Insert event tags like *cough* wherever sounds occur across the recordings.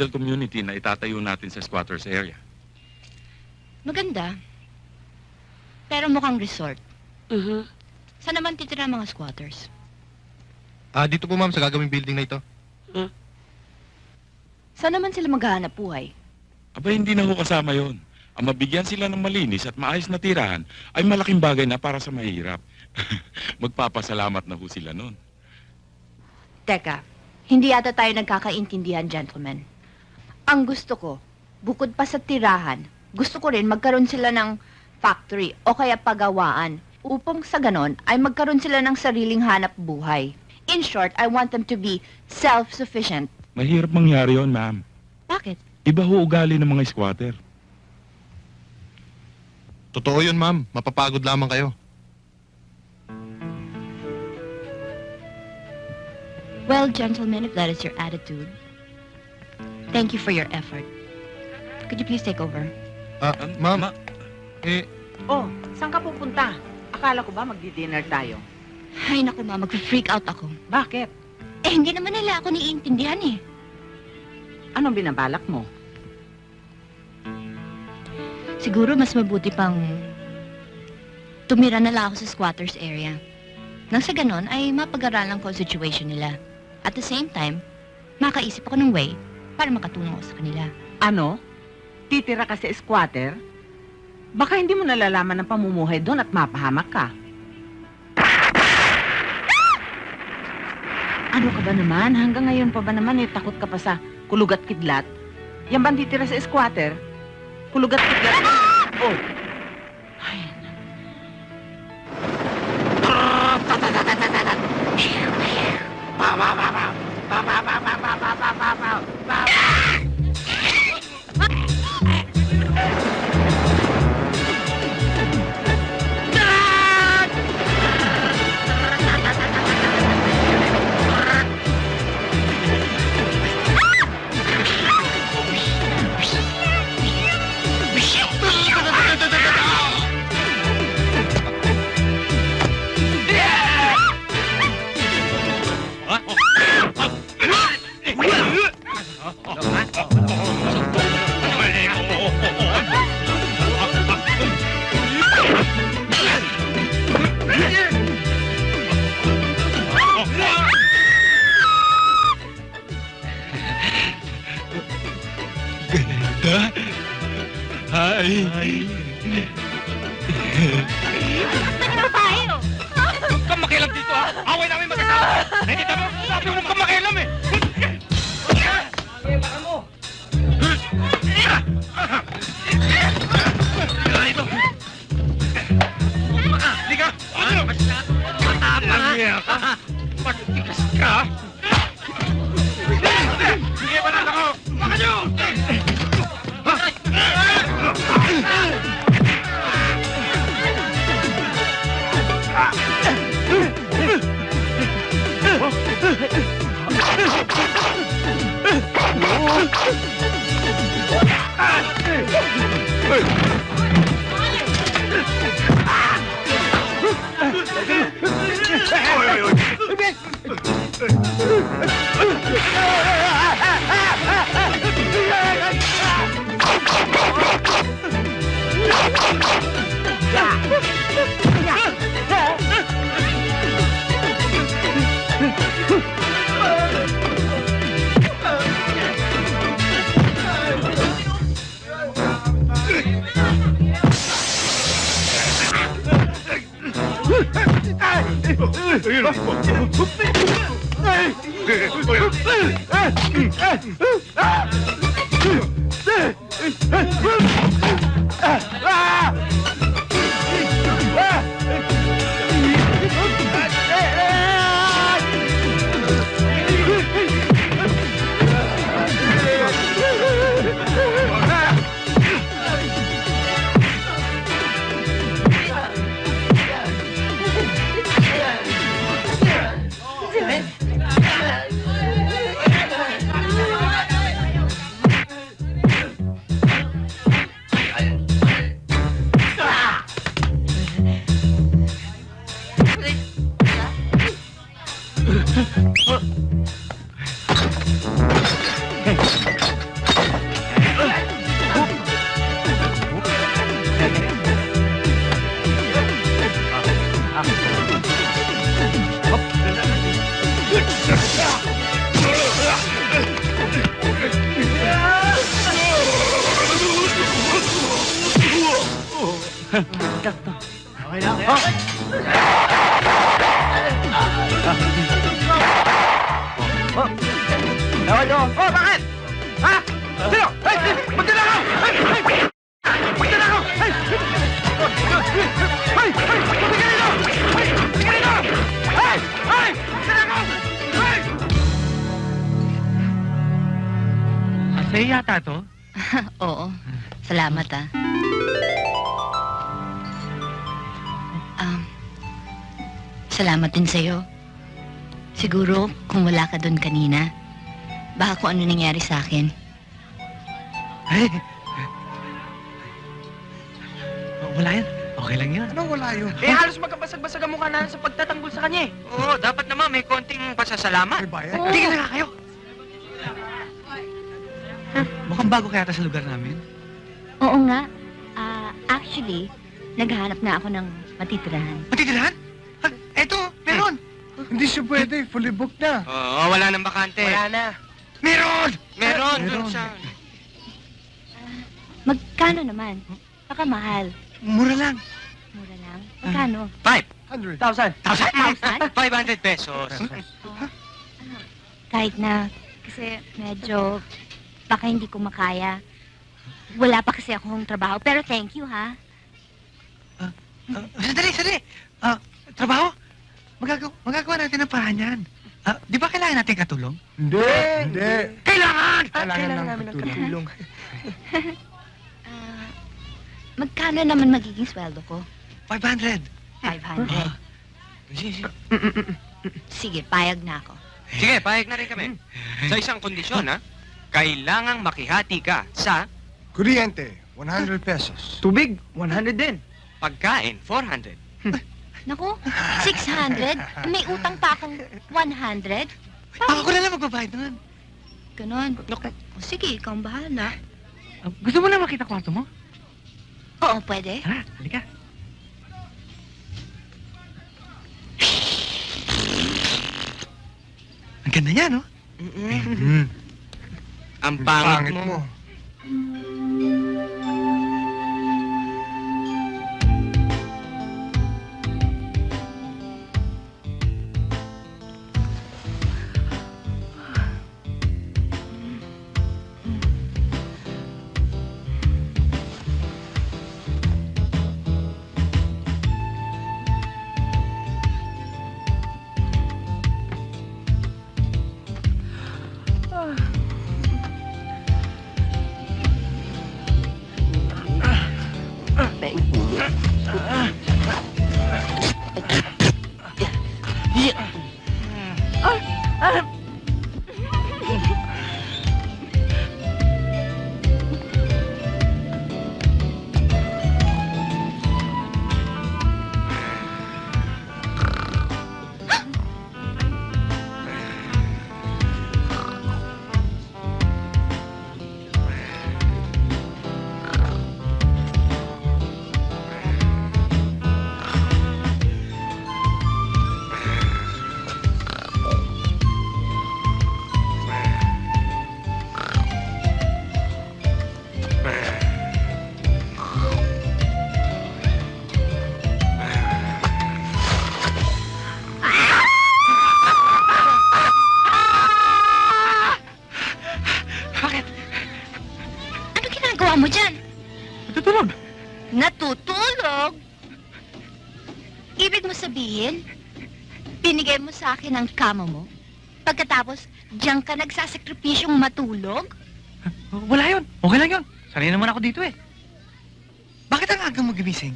model community na itatayo natin sa squatters area. Maganda. Pero mukhang resort. Mhm. Saan naman titira ang mga squatters? Ah, dito po ma'am sa gagawing building na ito. Saan naman sila maghahanap buhay? Aba, hindi na ho kasama yon. Ang mabigyan sila ng malinis at maayos na tirahan ay malaking bagay na para sa mahirap. *laughs* Magpapasalamat na ho sila nun. Teka, hindi yata tayo nagkakaintindihan, gentlemen. Ang gusto ko, bukod pa sa tirahan, gusto ko rin magkaroon sila ng factory o kaya pagawaan upang sa ganon ay magkaroon sila ng sariling hanap buhay. In short, I want them to be self-sufficient. Mahirap mangyari yon, ma'am. Bakit? Iba ho ugali ng mga squatter. Totoo yun ma'am, mapapagod lamang kayo. Well, gentlemen, if that is your attitude, thank you for your effort. Could you please take over? Ah, ma'am, Ma- eh, Oh, saan ka pupunta? Akala ko ba magdi-dinner tayo? Ay, naku ma, mag-freak out ako. Bakit? Eh, hindi naman nila ako niintindihan eh. Anong binabalak mo? Siguro mas mabuti pang tumira na lang ako sa squatters area. Nang sa ganon ay mapag-aralan ko ang situation nila. At the same time, makaisip ako ng way para makatulong ako sa kanila. Ano? Titira ka sa squatter? Baka hindi mo nalalaman ng pamumuhay doon at mapahamak ka. Ano ka ba naman? Hanggang ngayon pa ba naman eh, takot ka pa sa kulug at kidlat? Yan ba ang titira sa squatter? Kulug at kidlat? Oh! Hi! Huwag kang makialam dito, ha? Away namin mag-asawa! Nakikita mo? Sabi mo, huwag kang makialam, eh! Ano? Matigas ka! Sige, banat ako! Baka nyo! Ah! Ay! Sa'yo yata to? Oo. Salamat ah. Um, salamat din sa'yo. Siguro, kung wala ka doon kanina, baka kung ano nangyari sa akin. Ay! Wala yan. Okay lang yun. Anong wala yun? Eh, halos magkabasag-basag ang mukha na sa pagtatanggol sa kanya eh. Oo, dapat naman may konting pasasalamat. May bayad? Tingin na nga kayo. Mukhang bago kaya sa lugar namin. Oo nga. Ah, actually, naghahanap na ako ng matitirahan. Matitirahan? Ah, eto, meron. Hindi siya pwede. Fully booked na. Oo, wala nang bakante. Wala na. Meron! Meron! Meron. Dun sa... Magkano naman? Baka mahal. Mura lang. Mura lang. Magkano? Five. 100. Thousand. Thousand? Thousand? 500 pesos. Kahit na, kasi medyo, baka hindi ko makaya. Wala pa kasi akong trabaho, pero thank you, ha? Ah, sandali, sandali. Ah, trabaho? Magagawa, magagawa natin ng paraan yan. Ah, di ba kailangan natin katulong? Hindi. Hindi. Kailangan! Kailangan namin ng katulong. *laughs* Ah, magkano naman magiging sweldo ko? 500. 500. Ah. Sige, sige. Sige, payag na ako. Sige, payag na rin kami. Sa isang kondisyon, ha? Kailangang makihati ka sa Kuryente, 100 pesos. Tubig, 100 din. pagkain, 400. Naku, 600? May utang pa akong 100? Ako na lang magbabayad nun. Ganon. O, sige, ikaw ang bahala. Ah, gusto mo na makita kwarto mo? Oo, pwede. Tara, halika. Ang ganda niya, no? Mm. Ang pangit, Pangit mo. Kama mo? Pagkatapos, diyan ka nagsasakripisyong matulog? Wala yun. Okay lang yun. Sanay naman ako dito eh. Bakit ang aga mo gimising?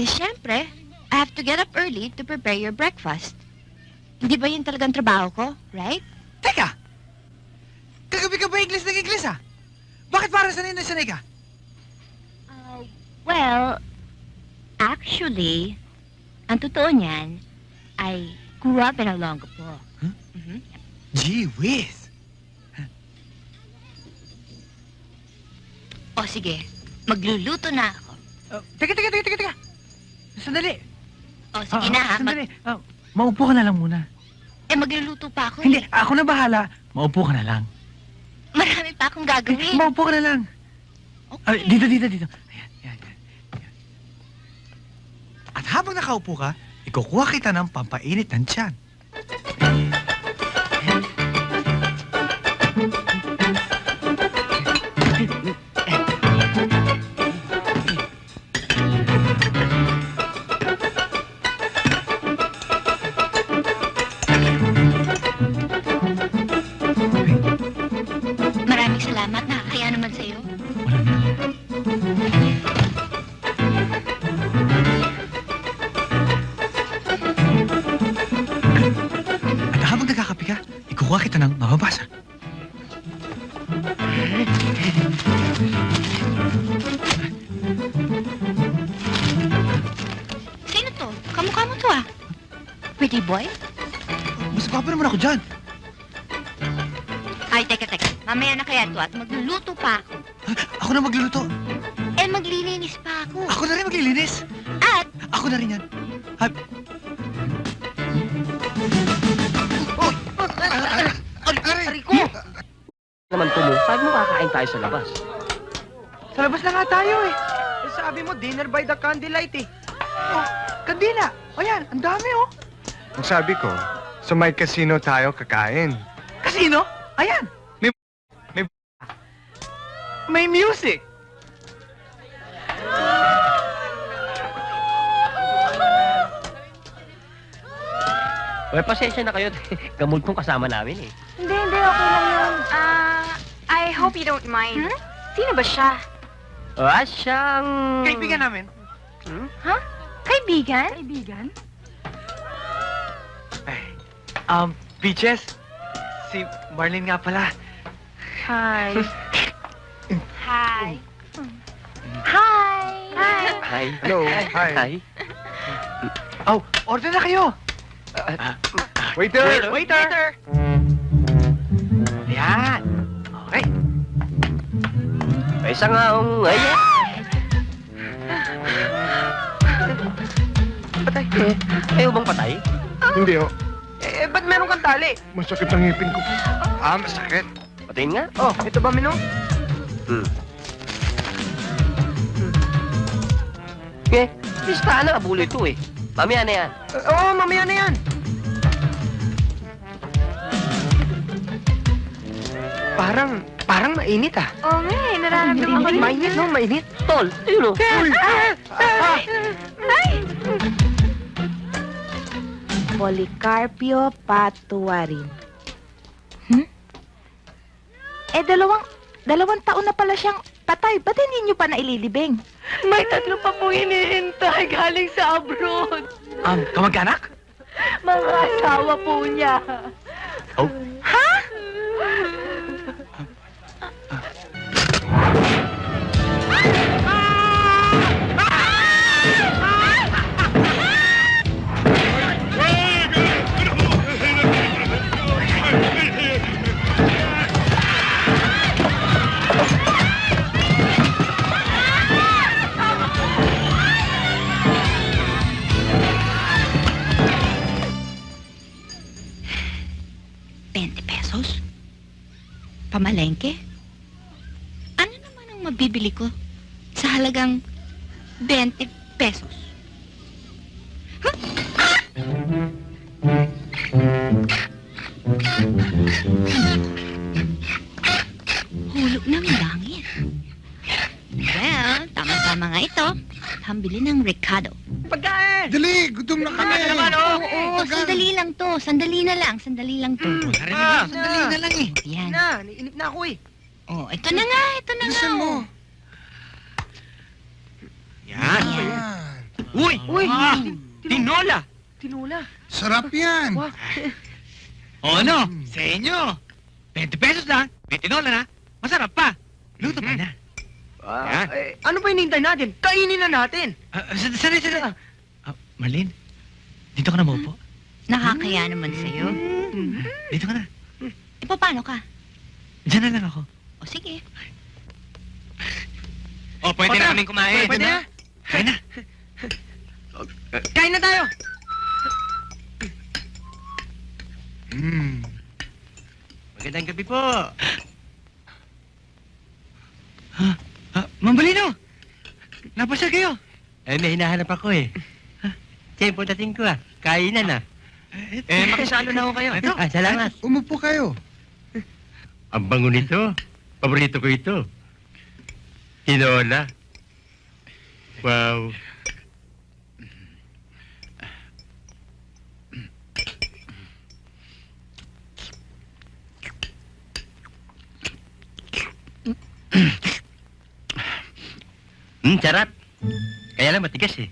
Eh, syempre, I have to get up early to prepare your breakfast. Hindi ba yun talagang trabaho ko, right? Teka! Kagabi ka ba English ng English ah? Bakit parang sanay na sanay ka? Uh, well, actually, ang totoo niyan ay grew up in Olongapo. Huh? Mhm. Gee whiz! O sige, magluluto na ako. Uh, teka, teka, teka, teka, teka. Sandali. O sige Ah, na ah, ha, mag- Sandali. Ah, maupo ka na lang muna. Eh, magluluto pa ako. Hindi, eh. ako na bahala. Maupo ka na lang. Marami pa akong gagawin. Maupo ka na lang. Okay. Ay, dito, dito, dito. Ayan, yan, yan, yan. At habang nakaupo ka, ikukuha kita ng pampainit ng tiyan. Ka, ikukuha kita ng mababasa. Sino to? Kamukha mo to ah. Pretty boy? Mas gwapo naman ako dyan. Ay, teka, teka. Mamaya na kaya to at magluluto pa ako. Ako na magluluto. Eh, maglilinis pa ako. Ako na rin maglilinis. At, Ako na rin yan. Hab... Tumo, sabi mo kakain tayo sa labas. Sa labas na nga tayo eh. Eh, Sabi mo, dinner by the candlelight eh. Oh, kandila. O yan, ang dami oh. Ang sabi ko, sa may casino tayo kakain. Kasino? Ayan. May- may- May music. Well, pasensya na kayo. *laughs* Gamultong kasama namin eh. Hindi, hindi. Okay lang I hope you don't mind. Sino ba siya? Ah, siyang... Kaibigan namin. Kaibigan? Kaibigan? Um, Peaches. Si Marlene nga pala. Hi. Hi. *laughs* Hi. Hi. Hi. Hello, hi. Hi. Oh, order na kayo. Waiter! Waiter! Yan. Okay. May isang aong... Ay, Patay. Eh, ayaw bang patay? Hindi oh, Eh, ba't meron kang tali? masakit ang ngipin ko. Ah, masakit. Patayin nga. Oh, ito ba, Minong? Eh, listahan na abulo ito eh. Mamaya na yan. Eh, Oo, oh, mamaya na yan. Parang, parang mainit ah. Oo nga eh, nararamdaman ko rin. Mainit, no? Mainit. Tol, ayun o. Policarpio Patuarin. Hmm? Eh, dalawang, dalawang taon na pala siyang patay. Ba't hindi niyo pa naililibing? May tatlo pa po hinihintay galing sa abroad. Um, kamag-anak? Mga asawa po niya. Twenty Pamalengke? Ano naman ang mabibili ko sa halagang 20 pesos? Hulog ng langit. Well, tama-tama nga ito. Hambili ng Ricardo. Pagkain! Dali, gutom na kami. naman, oh. Oo, sandali lang to. Sandali na lang. Sandali lang to. Ah, Sandali na lang eh. Yan. na, naiinip na ako eh. Oh, ito na nga. Ito na nga. oh. Yan. Yan. Uy! Uy, Tinola! tinula. Sarap yan. O ano? *laughs* Sa inyo. 20 pesos lang. May tinola na. Masarap pa. Luto pa na. Ah, eh, ano pa hinihintay natin? Kainin na natin. Ah, uh, Sandali, sandali. Ah, Marlene, dito ka na maupo. Nakakaya naman sa'yo. Dito ka na. E, paano ka? Diyan na lang ako. O, sige. Oh, pwede na kaming kumain. Pwede na. Kaya na. Kain na tayo. Hmm. Magandang gabi po. Ah, Mambalino! Napasya kayo. Eh, may hinahanap ako eh. Po dating ko ah. Kainan ah. Eh, makisalo na ho kayo. Ito. Ah, salamat. Umupo kayo. Ang bango nito. Paborito ko ito. Tinola. Wow. Hmm, sarap. Kaya lang matigas eh.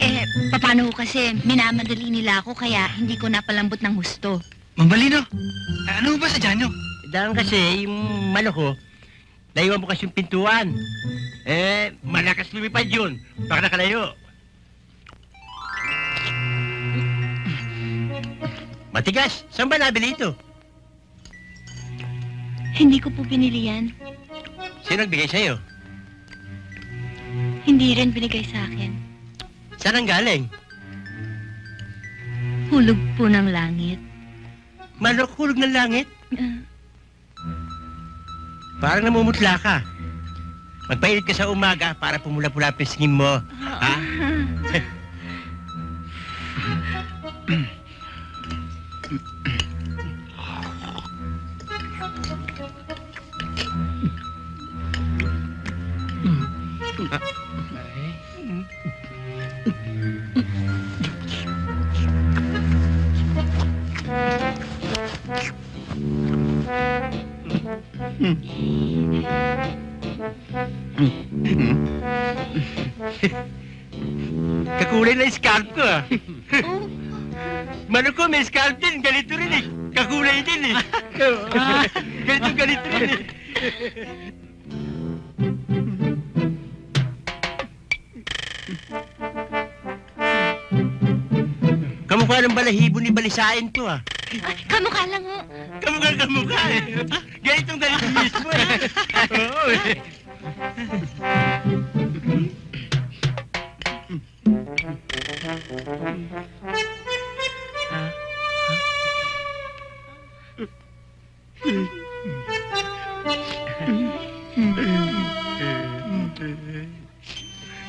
Eh, paano kasi minamadali nila ako kaya hindi ko napalambot ng husto. Mambalino! Ano ba sa dyan nyo? Dahil kasi, yung manok ko, naiwan mo kasi yung pintuan. Eh, malakas lumipad yun. Baka nakalayo. Matigas. Saan ba nabili ito? Hindi ko po binili yan. Sino nagbigay sa'yo? Hindi rin binigay sa akin. Saan ang galing? Hulog po ng langit. Manok hulog ng langit? Ah, Parang namumutla ka. Magpainit ka sa umaga para pumula-pula pisngin mo. Ha? *laughs* Kakulay na scalp ko ah. *laughs* Manok ko may scalp din. Ganito rin eh. Kakulay din eh. *laughs* ganito ganito rin eh. *laughs* ng balahibo ni Balisain to ah. ay, kamukha lang ho. Kamukha kamukha eh. Ganitong ganito mismo eh. Oo eh.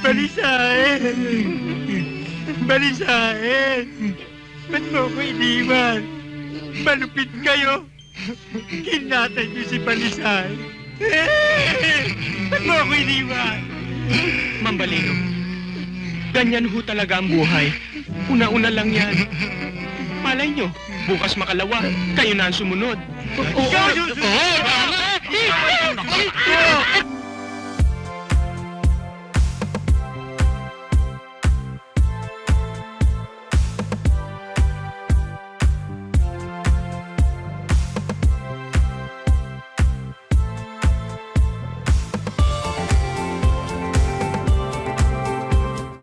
Balisain! Balisain! Ba't mo ko iniwan? Malupit kayo! Kinatan niyo si Balisain! Ba't mo ako iniwan? Mambalino. Ganyan ho talaga ang buhay. Una-una lang yan. Malay nyo, bukas makalawa, kayo na ang sumunod. Ikaw yung susunod!